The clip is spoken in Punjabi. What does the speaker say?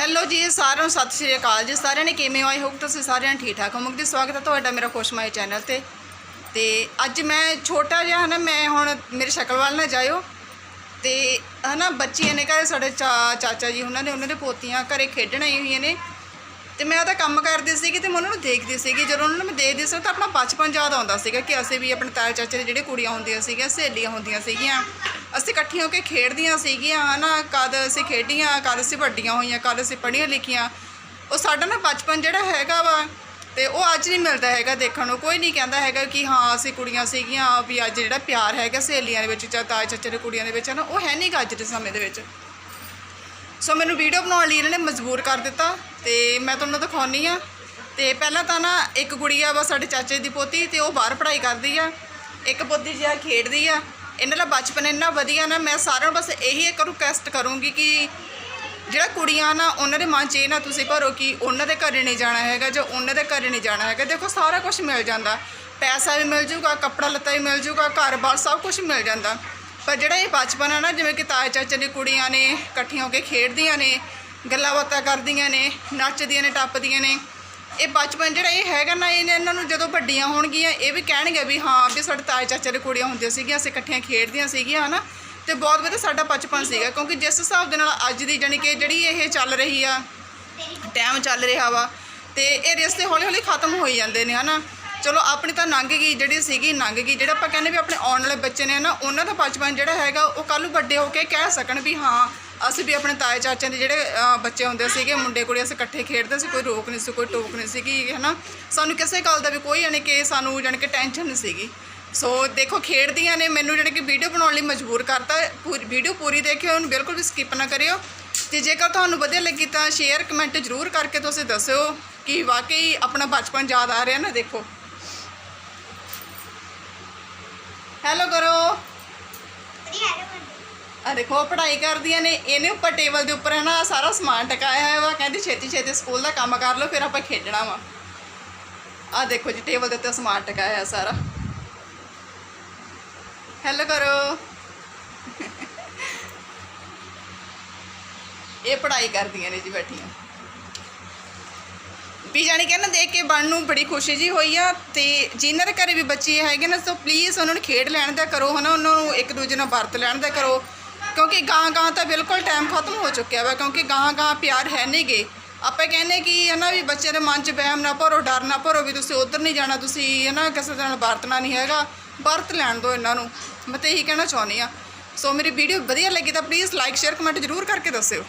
ਹੈਲੋ ਜੀ, ਸਾਰਿਆਂ ਨੂੰ ਸਤਿ ਸ਼੍ਰੀ ਅਕਾਲ ਜੀ। ਸਾਰਿਆਂ ਨੇ ਕਿਵੇਂ ਆਏ ਹੋਪ ਤੁਸੀਂ ਸਾਰਿਆਂ ਨੇ ਠੀਕ ਠਾਕ ਹੋਵੋਗੇ। ਜੀ ਸਵਾਗਤ ਹੈ ਤੁਹਾਡਾ ਮੇਰਾ ਖੁਸ਼ਮਾਈ ਚੈਨਲ ਤੇ। ਤੇ ਅੱਜ ਮੈਂ ਛੋਟਾ ਜਿਹਾ ਹਨਾ, ਮੈਂ ਹੁਣ ਮੇਰੇ ਸ਼ਕਲ ਵੱਲ ਨਾ ਜਾਇਓ। ਤੇ ਹਨਾ, ਬੱਚੀਆਂ ਨੇ ਘਰੇ ਸਾਡੇ ਚਾ- ਚਾਚਾ ਜੀ, ਉਹਨਾਂ ਨੇ, ਉਹਨਾਂ ਦੇ ਪੋਤੀਆਂ ਘਰੇ ਖੇਡਣ ਆਈ ਹੋਈਆਂ ਨੇ। ਤੇ ਮੈਂ ਤਾਂ ਕੰਮ ਕਰਦੀ ਸੀਗੀ ਤੇ ਮੈਂ ਉਹਨਾਂ ਨੂੰ ਦੇਖਦੀ ਸੀਗੀ। ਜਦੋਂ ਉਹਨਾਂ ਨੂੰ ਮੈਂ ਦੇਖਦੀ ਸੀ ਤਾਂ ਆਪਣਾ ਬਚਪਨ ਯਾਦ ਆਉਂਦਾ ਸੀਗਾ ਕਿ ਅਸੀਂ ਵੀ ਆਪਣੇ ਤਾਏ ਚਾਚੇ ਦੇ ਜਿਹੜੇ ਕੁੜੀਆਂ ਹੁੰਦੀਆਂ ਸੀਗੀਆਂ, ਸਹੇਲੀਆਂ ਹੁੰਦੀਆਂ ਸੀਗੀਆਂ। ਅਸੀਂ ਇਕੱਠੀਆਂ ਹੋ ਕੇ ਖੇਡਦੀਆਂ ਸੀਗੀਆਂ, ਹਨਾ? ਕਦ ਅਸੀਂ ਖੇਡੀਆਂ, ਕਦ ਅਸੀਂ ਵੱਡੀਆਂ ਹੋਈਆਂ, ਕਦ ਅਸੀਂ ਪੜ੍ਹੀਆਂ ਲਿਖੀਆਂ। ਉਹ ਸਾਡਾ ਨਾ ਬਚਪਨ ਜਿਹੜਾ ਹੈਗਾ ਵਾ ਤੇ ਉਹ ਅੱਜ ਨਹੀਂ ਮਿਲਦਾ ਹੈਗਾ ਦੇਖਣ ਨੂੰ। ਕੋਈ ਨਹੀਂ ਕਹਿੰਦਾ ਹੈਗਾ ਕਿ ਹਾਂ, ਅਸੀਂ ਕੁੜੀਆਂ ਸੀਗੀਆਂ, ਵੀ ਅੱਜ ਜਿਹੜਾ ਪਿਆਰ ਹੈਗਾ ਸਹੇਲੀਆਂ ਦੇ ਵਿੱਚ ਜਾਂ ਤਾਏ ਚਾਚੇ ਦੇ ਕੁੜੀਆਂ ਦੇ ਵਿੱਚ ਨਾ ਉਹ ਹੈ ਨਹੀਂ ਗਾ ਅੱਜ ਦੇ ਸਮੇਂ ਦੇ ਵਿੱਚ। ਸੋ ਮੈਨੂੰ ਵੀਡੀਓ ਬਣਾਉਣ ਲਈ ਇਹਨਾਂ ਨੇ ਮਜਬੂਰ ਕਰ ਦਿੱਤਾ। ਤੇ ਮੈਂ ਤੁਹਾਨੂੰ ਦਿਖਾਉਣੀ ਆ। ਤੇ ਪਹਿਲਾਂ ਤਾਂ ਨਾ ਇੱਕ ਕੁੜੀ ਆ ਵਾ ਸਾਡੇ ਚਾਚੇ ਦੀ ਪੋਤੀ ਤੇ ਉਹ ਬਾਹਰ ਪੜ੍ਹਾਈ ਕਰਦੀ ਆ। ਇੱਕ ਪੋਤੀ ਜਿਹਾ ਖੇਡਦੀ ਆ। ਇਹਨਾਂ ਦਾ ਬਚਪਨ ਇੰਨਾ ਵਧੀਆ ਨਾ, ਮੈਂ ਸਾਰਿਆਂ ਨੂੰ ਬਸ ਇਹੀ ਇੱਕ ਰਿਕੁਐਸਟ ਕਰੂੰਗੀ ਕਿ ਜਿਹੜਾ ਕੁੜੀਆਂ ਨਾ, ਉਹਨਾਂ ਦੇ ਮਨ 'ਚ ਇਹ ਨਾ ਤੁਸੀਂ ਭਰੋ ਕਿ ਉਹਨਾਂ ਦੇ ਘਰੇ ਨਹੀਂ ਜਾਣਾ ਹੈਗਾ ਜਾਂ ਉਹਨਾਂ ਦੇ ਘਰੇ ਨਹੀਂ ਜਾਣਾ ਹੈਗਾ। ਦੇਖੋ ਸਾਰਾ ਕੁਝ ਮਿਲ ਜਾਂਦਾ। ਪੈਸਾ ਵੀ ਮਿਲ ਜੂਗਾ, ਕੱਪੜਾ ਲੱਤਾ ਵੀ ਮਿਲ ਜੂਗਾ, ਘਰ-ਬਾਰ ਸਭ ਕੁਝ ਮਿਲ ਜਾਂਦਾ। ਪਰ ਜਿਹੜਾ ਇਹ ਬਚਪਨ ਆ ਨਾ, ਜਿਵੇਂ ਕਿ ਤਾਏ ਚਾਚੇ ਦੀ ਕੁੜੀਆਂ ਨੇ ਇਕੱਠੀਆਂ ਹੋ ਕੇ ਖੇਡਦੀਆਂ ਨੇ ਗੱਲਾਂ ਬਾਤਾਂ ਕਰਦੀਆਂ ਨੇ, ਨੱਚਦੀਆਂ ਨੇ, ਟੱਪਦੀਆਂ ਨੇ। ਇਹ ਬਚਪਨ ਜਿਹੜਾ ਇਹ ਹੈਗਾ ਨਾ ਇਹ ਇਹਨਾਂ ਨੂੰ ਜਦੋਂ ਵੱਡੀਆਂ ਹੋਣਗੀਆਂ, ਇਹ ਵੀ ਕਹਿਣਗੇ ਵੀ ਹਾਂ ਵੀ ਸਾਡੇ ਤਾਏ ਚਾਚੇ ਦੇ ਕੁੜੀਆਂ ਹੁੰਦੀਆਂ ਸੀਗੀਆਂ, ਅਸੀਂ ਇਕੱਠੀਆਂ ਖੇਡਦੀਆਂ ਸੀਗੀਆਂ, ਹਨਾ। ਤੇ ਬਹੁਤ ਵਧੀਆ ਸਾਡਾ ਬਚਪਨ ਸੀਗਾ, ਕਿਉਂਕਿ ਜਿਸ ਹਿਸਾਬ ਦੇ ਨਾਲ ਅੱਜ ਦੀ ਜਾਣੀ ਕਿ ਜਿਹੜੀ ਇਹ ਚੱਲ ਰਹੀ ਆ, ਟਾਈਮ ਚੱਲ ਰਿਹਾ ਵਾ, ਤੇ ਇਹ ਰਿਸ਼ਤੇ ਹੌਲੀ ਹੌਲੀ ਖਤਮ ਹੋਈ ਜਾਂਦੇ ਨੇ, ਹਨਾ। ਚਲੋ, ਆਪਣੀ ਤਾਂ ਲੰਘ ਗਈ ਜਿਹੜੀ ਸੀਗੀ ਲੰਘ ਗਈ। ਜਿਹੜਾ ਆਪਾਂ ਕਹਿੰਦੇ ਵੀ ਆਪਣੇ ਆਉਣ ਵਾਲੇ ਬੱਚੇ ਨੇ ਨਾ ਉਹਨਾਂ ਦਾ ਬਚਪਨ ਜਿਹੜਾ ਹੈਗਾ, ਉਹ ਕੱਲ੍ਹ ਨੂੰ ਵੱਡੇ ਹੋ ਕੇ ਕਹਿ ਸਕਣ ਵੀ ਹਾਂ ਅਸੀਂ ਵੀ ਆਪਣੇ ਤਾਏ ਚਾਚਿਆਂ ਦੇ ਜਿਹੜੇ ਅਹ, ਬੱਚੇ ਹੁੰਦੇ ਸੀਗੇ ਮੁੰਡੇ ਕੁੜੀ ਅਸੀਂ ਇਕੱਠੇ ਖੇਡਦੇ ਸੀ ਕੋਈ ਰੋਕ ਨਹੀਂ ਸੀ ਕੋਈ ਟੋਕ ਨਹੀਂ ਸੀਗੀ ਹਨਾ? ਸਾਨੂੰ ਕਿਸੇ ਗੱਲ ਦਾ ਵੀ ਕੋਈ ਯਾਨੀ ਕਿ ਸਾਨੂੰ ਜਾਣੀ ਕਿ ਟੈਨਸ਼ਨ ਨਹੀਂ ਸੀਗੀ। ਸੋ ਦੇਖੋ ਖੇਡਦੀਆਂ ਨੇ ਮੈਨੂੰ ਜਾਣੀ ਕਿ ਵੀਡੀਓ ਬਣਾਉਣ ਲਈ ਮਜਬੂਰ ਕਰਤਾ ਪੂਰੀ ਵੀਡੀਓ ਪੂਰੀ ਦੇਖਿਓ ਉਹਨੂੰ ਬਿਲਕੁਲ ਵੀ ਸਕਿਪ ਨਾ ਕਰਿਓ। ਤੇ ਜੇਕਰ ਤੁਹਾਨੂੰ ਵਧੀਆ ਲੱਗੀ ਤਾਂ ਸ਼ੇਅਰ ਕਮੈਂਟ ਜ਼ਰੂਰ ਕਰਕੇ ਤੁਸੀਂ ਦੱਸਿਓ ਕਿ ਵਾਕਈ ਆਪਣਾ ਬਚਪਨ ਯਾਦ ਆ ਰਿਹਾ ਨਾ ਦੇਖੋ। ਹੈਲੋ ਕਰੋ। ਆ ਦੇਖੋ ਪੜ੍ਹਾਈ ਕਰਦੀਆਂ ਨੇ, ਇਹਨੇ ਉੱਪਰ ਟੇਬਲ ਦੇ ਉੱਪਰ ਹੈ ਨਾ ਸਾਰਾ ਸਮਾਨ ਟਕਾਇਆ ਹੋਇਆ ਵਾ, ਕਹਿੰਦੀ ਛੇਤੀ ਛੇਤੀ ਸਕੂਲ ਦਾ ਕੰਮ ਕਰ ਲਓ, ਫਿਰ ਆਪਾਂ ਖੇਡਣਾ ਵਾ। ਆ ਦੇਖੋ ਜੀ, ਟੇਬਲ ਦੇ ਉੱਤੇ ਸਮਾਨ ਟਕਾਇਆ ਹੋਇਆ ਸਾਰਾ। ਹੈਲੋ ਕਰੋ। ਇਹ ਪੜ੍ਹਾਈ ਕਰਦੀਆਂ ਨੇ ਜੀ ਬੈਠੀਆਂ। ਵੀ ਜਾਣੀ ਕਿ ਨਾ ਦੇਖ ਕੇ ਬਣ ਨੂੰ ਬੜੀ ਖੁਸ਼ੀ ਜੀ ਹੋਈ ਆ, ਤੇ ਜਿਨ੍ਹਾਂ ਦੇ ਘਰੇ ਵੀ ਬੱਚੇ ਹੈਗੇ ਨਾ, ਸੋ ਪਲੀਜ਼ ਉਹਨਾਂ ਨੂੰ ਖੇਡ ਲੈਣ ਦਾ ਕਰੋ, ਹਨਾ, ਉਹਨਾਂ ਨੂੰ ਇੱਕ ਦੂਜੇ ਨਾਲ ਵਰਤ ਲੈਣ ਦਾ ਕਰੋ। ਕਿਉਂਕਿ ਗਾਂ ਗਾਂ ਤਾਂ ਬਿਲਕੁਲ ਟਾਈਮ ਖਤਮ ਹੋ ਚੁੱਕਿਆ ਵਾ, ਕਿਉਂਕਿ ਗਾਂ ਗਾਂ ਪਿਆਰ ਹੈ ਨਹੀਂਗੇ ਆਪਾਂ ਕਹਿੰਦੇ ਕਿ ਹਨਾ ਵੀ ਬੱਚੇ ਦੇ ਮਨ 'ਚ ਵਹਿਮ ਨਾ ਭਰੋ, ਡਰ ਨਾ ਭਰੋ ਵੀ ਤੁਸੀਂ ਉਧਰ ਨਹੀਂ ਜਾਣਾ, ਤੁਸੀਂ ਹਨਾ ਕਿਸੇ ਦੇ ਨਾਲ ਵਰਤਣਾ ਨਹੀਂ ਹੈਗਾ। ਵਰਤ ਲੈਣ ਦਿਓ ਇਹਨਾਂ ਨੂੰ। ਮੈਂ ਤਾਂ ਇਹੀ ਕਹਿਣਾ ਚਾਹੁੰਦੀ ਆ ਸੋ ਮੇਰੀ ਵੀਡੀਓ ਵਧੀਆ ਲੱਗੀ ਤਾਂ ਪਲੀਜ਼ ਲਾਈਕ ਸ਼ੇਅਰ ਕਮੈਂਟ ਜ਼ਰੂਰ ਕਰਕੇ ਦੱਸਿਓ।